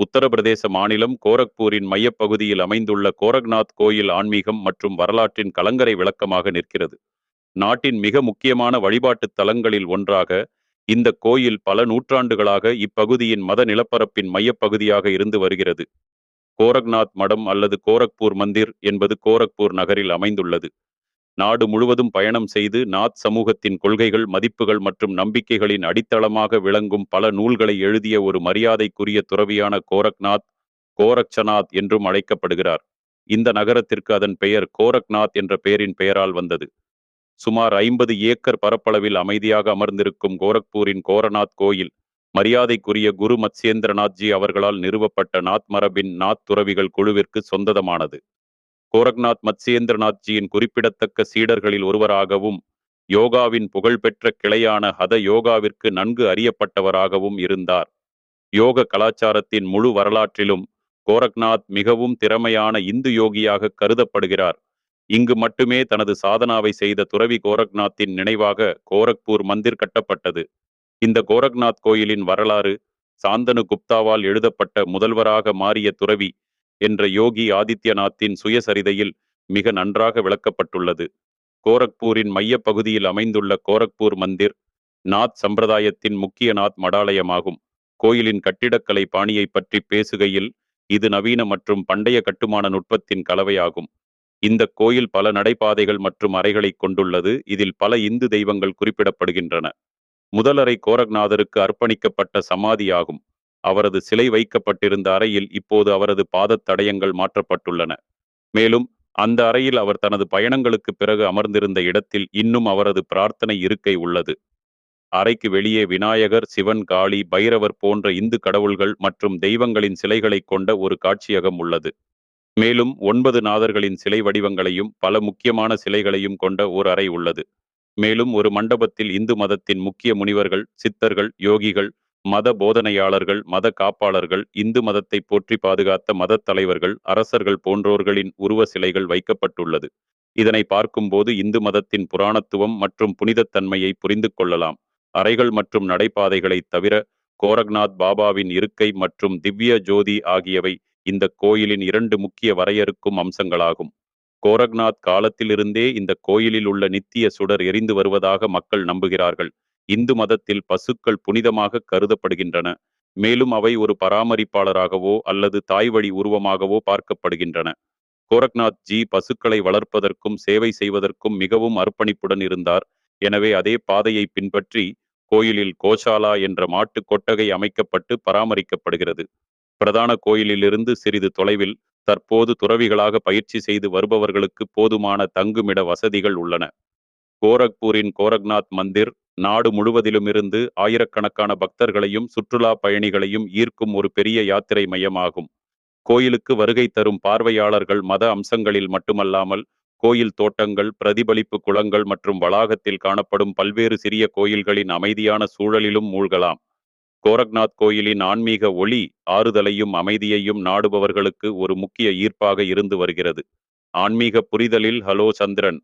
உத்தரப்பிரதேச மாநிலம் கோரக்பூரின் மையப்பகுதியில் அமைந்துள்ள கோரக்நாத் கோயில் ஆன்மீகம் மற்றும் வரலாற்றின் கலங்கரை விளக்கமாக நிற்கிறது. நாட்டின் மிக முக்கியமான வழிபாட்டுத் தலங்களில் ஒன்றாக இந்த கோயில் பல நூற்றாண்டுகளாக இப்பகுதியின் மத நிலப்பரப்பின் மையப்பகுதியாக இருந்து வருகிறது. கோரக்நாத் மடம் அல்லது கோரக்பூர் மந்திர் என்பது கோரக்பூர் நகரில் அமைந்துள்ளது. நாடு முழுவதும் பயணம் செய்து நாத் சமூகத்தின் கொள்கைகள் மதிப்புகள் மற்றும் நம்பிக்கைகளின் அடித்தளமாக விளங்கும் பல நூல்களை எழுதிய ஒரு மரியாதைக்குரிய துறவியான கோரக்நாத் கோரக்ஷநாத் என்றும் அழைக்கப்படுகிறார். இந்த நகரத்திற்கு அதன் பெயர் கோரக்நாத் என்ற பெயரின் பெயரால் வந்தது. சுமார் ஐம்பது ஏக்கர் பரப்பளவில் அமைதியாக அமர்ந்திருக்கும் கோரக்பூரின் கோரநாத் கோயில் மரியாதைக்குரிய குரு மத்சேந்திரநாத்ஜி அவர்களால் நிறுவப்பட்ட நாத் மரபின் நாத் துறவிகள் குழுவிற்கு சொந்ததமானது. கோரக்நாத் மத்சேந்திரநாத்ஜியின் குறிப்பிடத்தக்க சீடர்களில் ஒருவராகவும் யோகாவின் புகழ்பெற்ற கிளையான ஹத யோகாவிற்கு நன்கு அறியப்பட்டவராகவும் இருந்தார். யோக கலாச்சாரத்தின் முழு வரலாற்றிலும் கோரக்நாத் மிகவும் திறமையான இந்து யோகியாக கருதப்படுகிறார். இங்கு மட்டுமே தனது சாதனாவை செய்த துறவி கோரக்நாத்தின் நினைவாக கோரக்பூர் மந்திர் கட்டப்பட்டது. இந்த கோரக்நாத் கோயிலின் வரலாறு சாந்தனு குப்தாவால் எழுதப்பட்ட முதல்வராக மாறிய துறவி என்ற யோகி ஆதித்யநாத்தின் சுயசரிதையில் மிக நன்றாக விளக்கப்பட்டுள்ளது. கோரக்பூரின் மையப் பகுதியில் அமைந்துள்ள கோரக்பூர் மந்திர் நாத் சம்பிரதாயத்தின் முக்கிய நாத் மடாலயமாகும். கோயிலின் கட்டிடக்கலை பாணியை பற்றி பேசுகையில் இது நவீன மற்றும் பண்டைய கட்டுமான நுட்பத்தின் கலவையாகும். இந்த கோயில் பல நடைபாதைகள் மற்றும் அறைகளை கொண்டுள்ளது. இதில் பல இந்து தெய்வங்கள் குறிப்பிடப்படுகின்றன. முதலறை கோரக்நாதருக்கு அர்ப்பணிக்கப்பட்ட சமாதியாகும். அவரது சிலை வைக்கப்பட்டிருந்த அறையில் இப்போது அவரது பாதத் தடயங்கள் மாற்றப்பட்டுள்ளன. மேலும் அந்த அறையில் அவர் தனது பயணங்களுக்கு பிறகு அமர்ந்திருந்த இடத்தில் இன்னும் அவரது பிரார்த்தனை இருக்கை உள்ளது. அறைக்கு வெளியே விநாயகர் சிவன் காளி பைரவர் போன்ற இந்து கடவுள்கள் மற்றும் தெய்வங்களின் சிலைகளைக் கொண்ட ஒரு காட்சியகம் உள்ளது. மேலும் ஒன்பது நாதர்களின் சிலை வடிவங்களையும் பல முக்கியமான சிலைகளையும் கொண்ட ஒரு அறை உள்ளது. மேலும் ஒரு மண்டபத்தில் இந்து மதத்தின் முக்கிய முனிவர்கள் சித்தர்கள் யோகிகள் மத போதனையாளர்கள் மத காப்பாளர்கள் இந்து மதத்தை போற்றி பாதுகாத்த மதத் தலைவர்கள் அரசர்கள் போன்றோர்களின் உருவ சிலைகள் வைக்கப்பட்டுள்ளது. இதனை பார்க்கும்போது இந்து மதத்தின் புராணத்துவம் மற்றும் புனிதத்தன்மையை புரிந்து கொள்ளலாம். அறைகள் மற்றும் நடைபாதைகளைத் தவிர கோரக்நாத் பாபாவின் இருக்கை மற்றும் திவ்ய ஜோதி ஆகியவை இந்த கோயிலின் இரண்டு முக்கிய வரையறுக்கும் அம்சங்களாகும். கோரக்நாத் காலத்திலிருந்தே இந்த கோயிலில் உள்ள நித்திய சுடர் எரிந்து வருவதாக மக்கள் நம்புகிறார்கள். இந்து மதத்தில் பசுக்கள் புனிதமாக கருதப்படுகின்றன. மேலும் அவை ஒரு பராமரிப்பாளராகவோ அல்லது தாய்வழி உருவமாகவோ பார்க்கப்படுகின்றன. கோரக்நாத் ஜி பசுக்களை வளர்ப்பதற்கும் சேவை செய்வதற்கும் மிகவும் அர்ப்பணிப்புடன் இருந்தார். எனவே அதே பாதையை பின்பற்றி கோயிலில் கோஷாலா என்ற மாட்டு கொட்டகை அமைக்கப்பட்டு பராமரிக்கப்படுகிறது. பிரதான கோயிலிலிருந்து சிறிது தொலைவில் தற்போது துறவிகளாக பயிற்சி செய்து வருபவர்களுக்கு போதுமான தங்குமிட வசதிகள் உள்ளன. கோரக்பூரின் கோரக்நாத் மந்திர் நாடு முழுவதிலுமிருந்து ஆயிரக்கணக்கான பக்தர்களையும் சுற்றுலா பயணிகளையும் ஈர்க்கும் ஒரு பெரிய யாத்திரை மையமாகும். கோயிலுக்கு வருகை தரும் பார்வையாளர்கள் மத அம்சங்களில் மட்டுமல்லாமல் கோயில் தோட்டங்கள் பிரதிபலிப்பு குளங்கள் மற்றும் வளாகத்தில் காணப்படும் பல்வேறு சிறிய கோயில்களின் அமைதியான சூழலிலும் மூழ்கலாம். கோரக்நாத் கோயிலின் ஆன்மீக ஒளி ஆறுதலையும் அமைதியையும் நாடுபவர்களுக்கு ஒரு முக்கிய ஈர்ப்பாக இருந்து வருகிறது. ஆன்மீக புரிதலில் ஹலோ சந்திரன்!